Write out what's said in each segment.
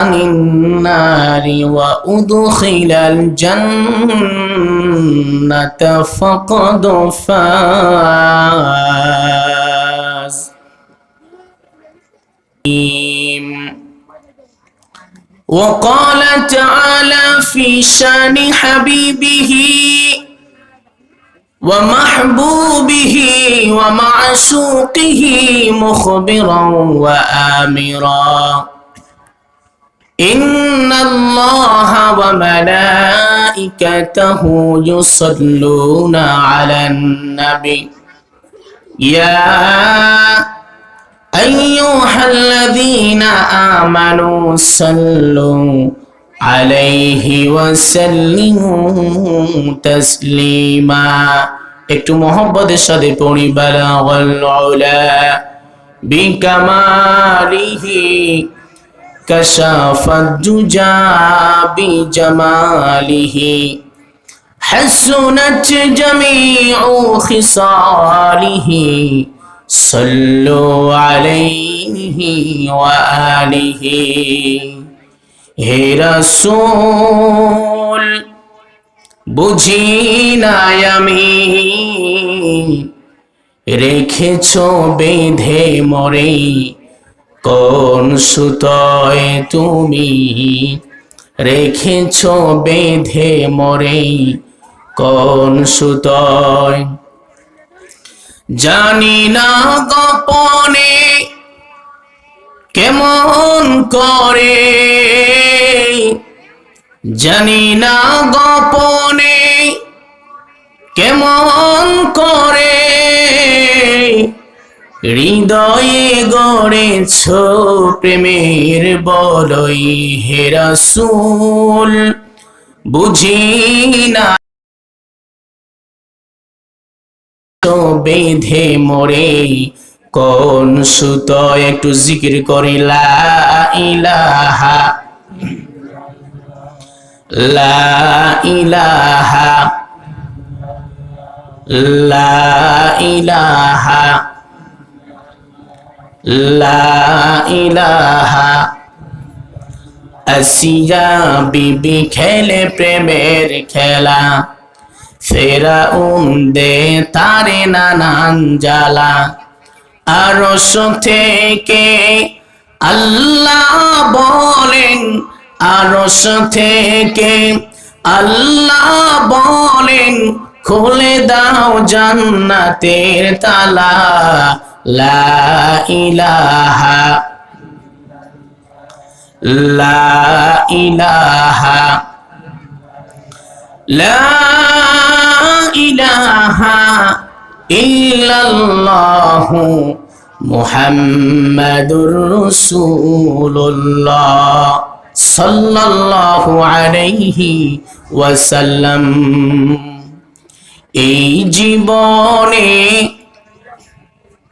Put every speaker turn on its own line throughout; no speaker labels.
عن النار وأدخل الجنة فقد فاز. وقال تعالى في شان حبيبه ومحبوبه ومعشوقه مخبرا وآمرا. إن الله وملائكته يصلون على النبي يا أيها الذين آمنوا صلوا عليه وسلموا تسليما একটু মোহব্বতের সাথে পড়ি বালাগল উলা বিকামালিহি كشف الدجى بجماله حسنت جميع خصاله صلوا عليه وآله হে রসুল বুঝি নাই আমি রেখেছ বেঁধে মরে কোন সুতয় তুমি রেখেছ বেঁধে মরে? কোন সুতয়? জানি না গোপনে কেমন করে। জানি না গোপনে কেমন করে। হৃদয়ে গড়েছ প্রেমের বলই হেরাসুল বুঝি না বেঁধে মরে কোন সুত একটু জিকির করি, লা ইলাহা লা ইলাহা লা ইলাহা। লা ইলাহা আসিয়া বিবি খেলে প্রেমের খেলা। ফেরাউন দে তারে নানান জ্বালা। আরশ থেকে আল্লাহ বলেন আরশ থেকে আল্লাহ বলেন, খুলে দাও জান্নাতের তালা। লা ইলাহা লা ইলাহা لا إله إلا الله محمد رسول الله صلى الله عليه وسلم এই জীবনে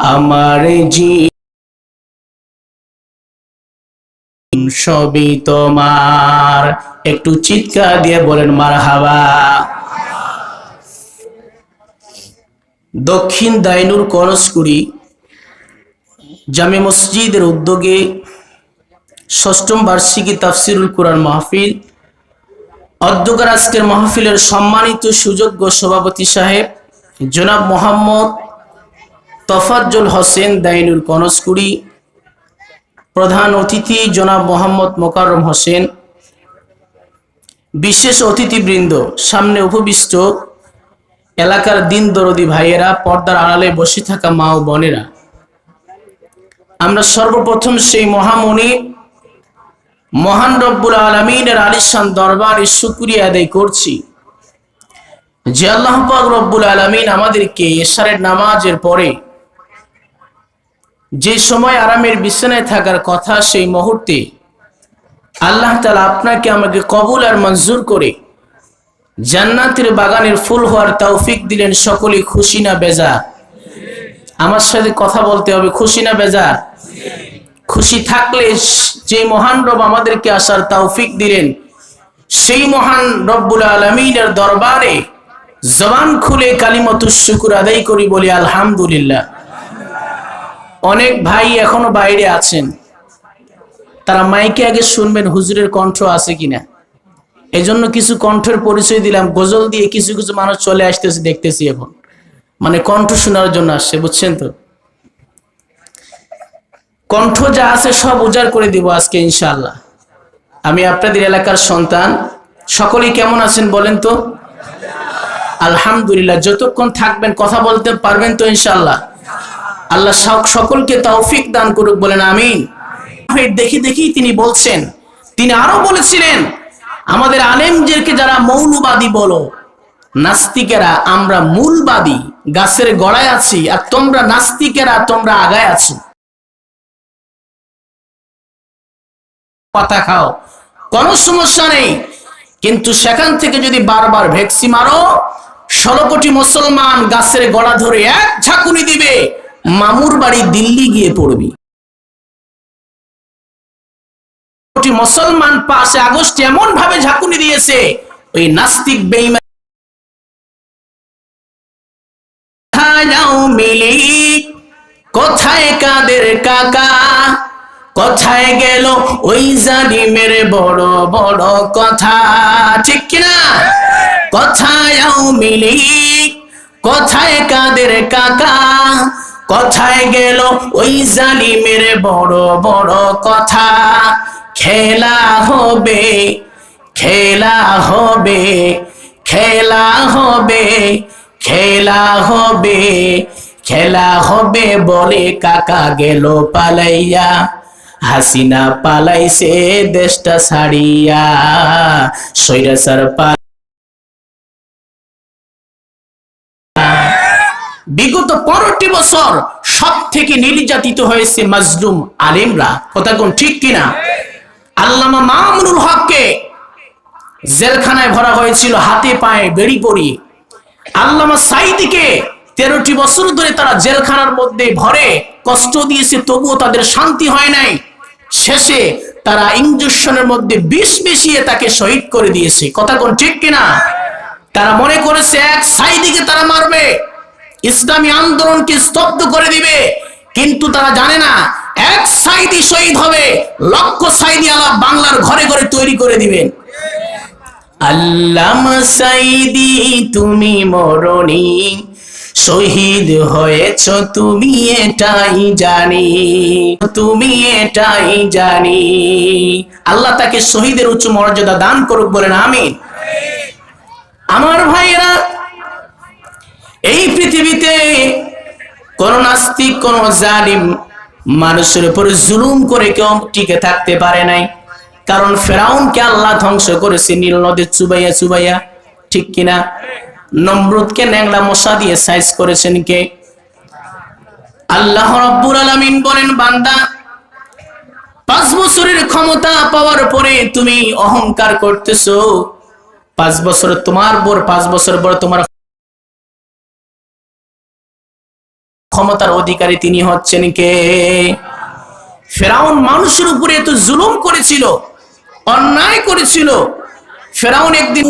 আমার জীবন সবই তোমার। একটু চিৎকার দিয়ে বলেন মার হাবা দক্ষিণ দাইনুর করসকুড়ি জামে মসজিদের উদ্যোগে ষষ্ঠম বার্ষিকী তাফসিরুল কোরআন মাহফিল অধ্যকার আজকের মাহফিলের সম্মানিত সুযোগ্য সভাপতি সাহেব জনাব মোহাম্মদ তফাজ্জল হোসেন দাইনুল কনসকুড়ি, প্রধান অতিথি জনাব মোহাম্মদ মোকাররম হোসেন, বিশেষ অতিথিবৃন্দ, সামনে উপবিষ্ট এলাকার দিন দরদি ভাইয়েরা, পর্দার আড়ালে বসে থাকা মা ও বোনেরা। আমরা সর্বপ্রথম সেই মহামণি মহান রব্বুল আলমিনের আলিশান দরবারে শুক্রিয়া আদায় করছি যে আল্লাহ পাক রব্বুল আলমিন আমাদেরকে এশারের নামাজের পরে যে সময় আরামের বিছানায় থাকার কথা সেই মুহূর্তে আল্লাহ তালা আপনাকে আমাকে কবুল আর মঞ্জুর করে জান্নাতের বাগানের ফুল হওয়ার তৌফিক দিলেন সকলে খুশি না বেজা আমার সাথে কথা বলতে হবে, খুশি না বেজা খুশি থাকলে যে মহান রব আমাদেরকে আসার তৌফিক দিলেন, সেই মহান রব্বুল আলমিনের দরবারে জবান খুলে কালিমত শুকুর আদায় করি বলি আলহামদুলিল্লাহ। অনেক ভাই এখনও বাইরে আছেন। তারা মাইকে আগে শুনবেন হুজুরের কণ্ঠ আছে কিনা। এই জন্য কিছু কণ্ঠের পরিচয় দিলাম, গজল দিয়ে কিছু কিছু মানুষ চলে আসতেছে, দেখতেছি এখন। মানে কণ্ঠ শোনার জন্য আসছে, বুঝছেন তো? কণ্ঠ যা আছে সব উজাড় করে দিব আজকে, ইনশাআল্লাহ। আমি আপনাদের এলাকার সন্তান, সকলেই কেমন আছেন বলেন তো? আলহামদুলিল্লাহ, যতক্ষণ থাকবেন, কথা বলতে পারবেন তো, ইনশাআল্লাহ। আল্লাহ সকলকে তৌফিক দান করুক, বলেন আমিন। দেখি দেখি তিনি বলছেন, তিনি আরও বলেছিলেন, আমাদের আলেমদেরকে যারা মৌলবাদী বলো, নাস্তিকেরা, আমরা মূলবাদী, গাছের গড়ায় আছি, আর তোমরা নাস্তিকেরা, তোমরা আগায় আছো। পাতা খাও, কোনো সমস্যা নেই, কিন্তু সেখান থেকে যদি বারবার ভ্যাকসি মারো, ষোলো কোটি মুসলমান গাছের গড়া ধরে এক ঝাঁকুনি দিবে। মামুর বাড়ি দিল্লি গিয়ে পড়বি। মুসলমান পাশে আগস্ট এমন ভাবে ঝাঁকুনি দিয়েছে, ওই নাস্তিক বেইমান মিলিক? কোথায় কাদের কাকা? কোথায় গেল ওই জালিমের বড় বড় কথা? ঠিক কিনা? কোথায় মিলিক? কোথায় কাদের কাকা? কোথায় গেল ওই জালিমের বড় বড় কথা। খেলা হবে খেলা হবে খেলা হবে খেলা হবে খেলা হবে বলে কাকা গেল পালাইয়া। হাসিনা পালাইছে দেশটা ছাড়িয়া। সৈরাসার পা বিগত পনেরোটি বছর সব থেকে নির্যাতিত হয়েছে মাজলুম আলেমরা। কথা কোন ঠিক কিনা? আল্লামা মামুনুল হককে জেলখানায় ভরা হয়েছিল, হাতে পায়ে বেড়ি পরিয়ে। আল্লামা সাইদিকে তেরোটি বছর ধরে তারা জেলখানার মধ্যে ভরে কষ্ট দিয়েছে, তবুও তাদের শান্তি হয় নাই। শেষে তারা ইঞ্জেকশনের মধ্যে বিষ মিশিয়ে তাকে শহীদ করে দিয়েছে। কথা কোন ঠিক কিনা? তারা মনে করেছে, এক সাইদিকে তারা মারবে। ইসলামী আন্দোলনকে স্তব্ধ করে দিবে। কিন্তু তারা জানে না, এক সাইদি শহীদ হবে, লক্ষ সাইদি আল্লাহ বাংলার ঘরে ঘরে তৈরি করে দিবেন। আল্লাহ সাইদি, তুমি মরণি, শহীদ হয়েছ, তুমি এটাই জানি, তুমি এটাই জানি। আল্লাহ তাকে শহীদের উচ্চ মর্যাদা দান করুক বলেন আমি আমার ভাইয়েরা এই পৃথিবীতে কোন নাস্তিক, কোন জালিম মানুষের উপর জুলুম করে কেউ টিকে থাকতে পারে নাই। কারণ ফেরাউনকে আল্লাহ ধ্বংস করেছে নীল নদীর চুবাইয়া চুবাইয়া। ঠিক কিনা? নমরুদকে ন্যাংলা মশা দিয়ে সাইজ করেছেন কে? আল্লাহ রব্বুল আলামিন বলেন, বান্দা, পাঁচ বছরের ক্ষমতা পাওয়ার পরে তুমি অহংকার করতেছো। পাঁচ বছর তোমার পর, পাঁচ বছর পর তোমার ক্ষমতার অধিকারী তিনি হচ্ছেন কে? ফেরাউন মানুষের উপরে এত জুলুম করেছিল, অন্যায় করেছিল। ফেরাউন একদিন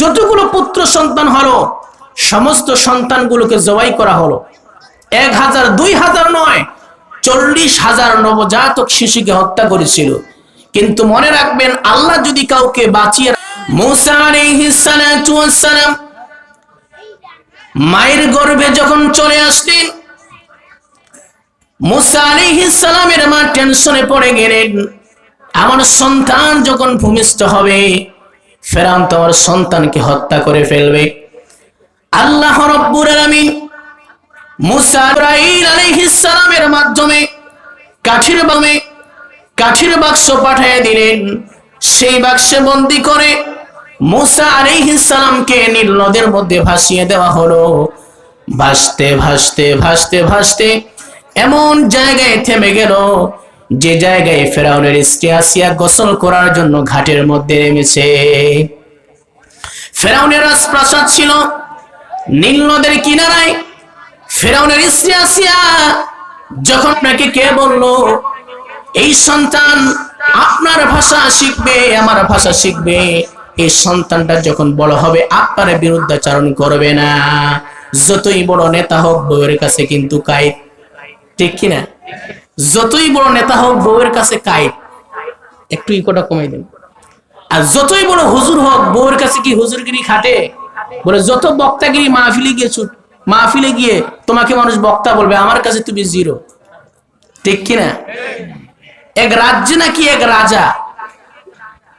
যতগুলো পুত্র সন্তান হলো, সমস্ত সন্তানগুলোকে জবাই করা হলো। এক হাজার, দুই হাজার নয়, চল্লিশ হাজার নবজাতক শিশুকে হত্যা করেছিল। কিন্তু মনে রাখবেন, আল্লাহ যদি কাউকে বাঁচিয়ে মুসা আলাইহিস সালাম মায়ের গর্ভে যখন চলে আসলেন মুসা আলাইহিস সালামের মা টেনশনে পড়ে গেলেন, আমার সন্তান যখন ভূমিষ্ঠ হবে ফেরান তো আমার সন্তানকে হত্যা করে ফেলবে। আল্লাহ রব্বুল আলামিন মুসা ইব্রাহিম আলাইহিস সালামের মাধ্যমে কাঠির বামে কাঠির বাক্স পাঠিয়ে দিলেন। সেই বাক্সে বন্দি করে মুসা আলাইহিস সালামকে নীল নদের মধ্যে ভাসিয়ে দেওয়া হলো। ভাসতে ভাসতে ভাসতে ভাসতে এমন জায়গায় থেমে গেল যে জায়গায় ফেরাউনের স্ত্রী আসিয়া গোসল করার জন্য ঘাটের মধ্যে নেমেছে। ফেরাউনের রাজপ্রাসাদ ছিল নীল নদের কিনারায়। ফেরাউনের স্ত্রী আসিয়া যখন আপনাকে কে বলল, এই সন্তান, আপনার ভাষা শিখবে, আমার ভাষা শিখবে। এই সন্তানটা যখন বড় হবে, আপনার বিরুদ্ধাচারণ করবে না। যতই বড় নেতা হোক, বউয়ের কাছে কিন্তু কাইত ঠিক কিনা? যতই বড় নেতা হোক, বউয়ের কাছে কাইত একটু ইকোটা কমাই দেন। আর যতই বড় হুজুর হোক, বউয়ের কাছে কি হুজুরগিরি খাটে? বলে, যত বক্তাগিরি মাহফিলে গিয়ে ছুট, মাহফিলে গিয়ে তোমাকে মানুষ বক্তা বলবে, আমার কাছে তুমি জিরো। ঠিক কিনা? এক রাজ্যে নাকি এক রাজা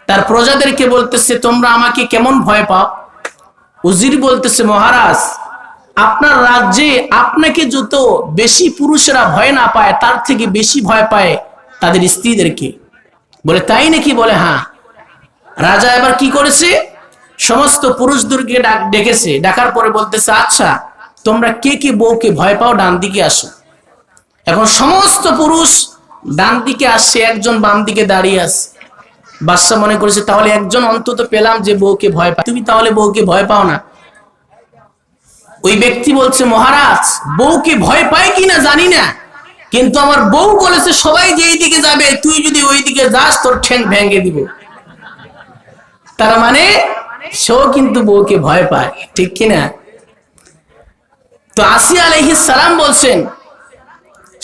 তার প্রজাদেরকে বলতেছে, তোমরা আমাকে কেমন ভয় পাও? উজির বলতেছে, মহারাজ, আপনার রাজ্যে আপনাকে যত বেশি পুরুষেরা ভয় না পায়, তার থেকে বেশি ভয় পায় তাদের স্ত্রীদেরকে। বলে, তাই নাকি? বলে হ্যাঁ। রাজা এবার কি করেছে? সমস্ত পুরুষদেরকে ডাক, ডেকেছে। ডাকার পরে বলতেছে আচ্ছা তোমরা কে কে বউকে ভয় পাও? ডান দিকে আসো। এখন সমস্ত পুরুষ ডান দিকে আসছে, একজন বাম দিকে দাঁড়িয়ে আছে। বাদশা মনে করেছে, তাহলে একজন অন্তত পেলাম যে বউকে ভয় পায়। তুমি তাহলে বউকে ভয় পাও না? ওই ব্যক্তি বলছে, মহারাজ, বউকে ভয় পায় কিনা জানি না, কিন্তু আমার বউ বলেছে, সবাই যেই দিকে যাবে, তুই যদি ওই দিকে যাস, তোর ঠ্যাং ভেঙে দিব। তার মানে সেও কিন্তু বউকে ভয় পায়, ঠিক কিনা? তো আসি আলাইহিস সালাম বলছেন,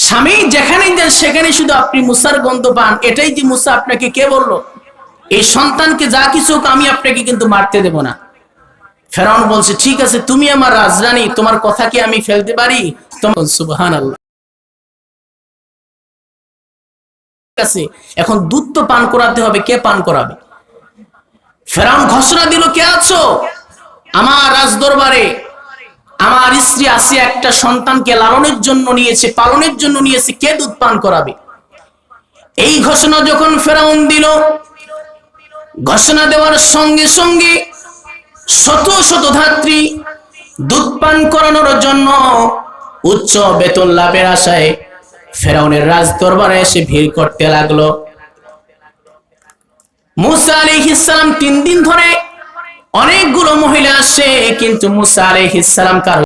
স্বামী যেখানে যান সেখানে শুধু আপনি মুসার গন্ধ পান। এটাই যে মুসা আপনাকে কে বলল? এই সন্তানকে যা কিছু হোক, আমি আপনাকে কিন্তু মারতে দেব না। ফেরাউন বলছে, ঠিক আছে, তুমি আমার রাজরানী, তোমার কথা কি আমি ফেলতে পারি? সুবহান আল্লাহ আছে, এখন দুধ পান করাতে হবে, কে পান করাবে? ফেরাউন ঘোষণা দিল, কে আছো? আমার রাজ দরবারে আমার স্ত্রী আসি, একটা সন্তানকে লালনের জন্য নিয়েছে, পালনের জন্য নিয়েছে, কে দুধ পান করাবে? এই ঘোষণা যখন ফেরাউন দিল ঘোষণা দেওয়ার সঙ্গে সঙ্গে শত শত ধাত্রী দুধ পান করানোর জন্য উচ্চ বেতন লাভের আশায় ফেরাউনের রাজ দরবারে এসে ভিড় করতে লাগল। মুসা আলাইহিস সালাম তিন দিন ধরে অনেকগুলো মহিলা আসে, কিন্তু মুসা আলাইহিস সালাম কারও